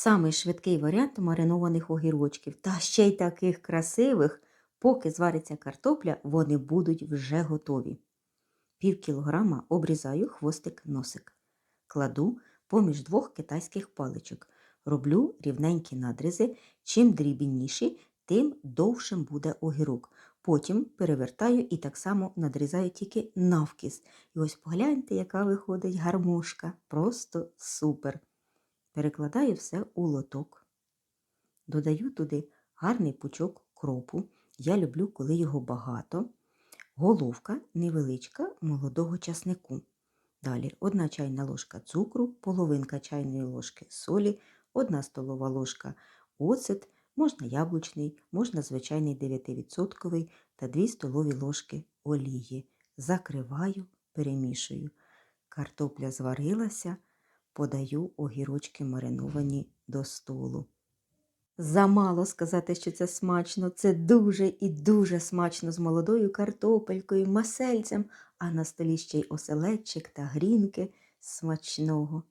Самий швидкий варіант маринованих огірочків. Та ще й таких красивих, поки звариться картопля, вони будуть вже готові. Пів кілограма обрізаю хвостик носик. Кладу поміж двох китайських паличок. Роблю рівненькі надрізи. Чим дрібніші, тим довшим буде огірок. Потім перевертаю і так само надрізаю тільки навкіс. І ось погляньте, яка виходить гармошка. Просто супер. Перекладаю все у лоток. Додаю туди гарний пучок кропу. Я люблю, коли його багато. Головка невеличка молодого часнику. Далі одна чайна ложка цукру, половинка чайної ложки солі, одна столова ложка оцет, можна яблучний, можна звичайний 9% та 2 столові ложки олії. Закриваю, перемішую. Картопля зварилася, подаю огірочки мариновані до столу. Замало сказати, що це смачно. Це дуже і дуже смачно з молодою картопелькою, масельцем, а на столі ще й оселедчик та грінки смачного.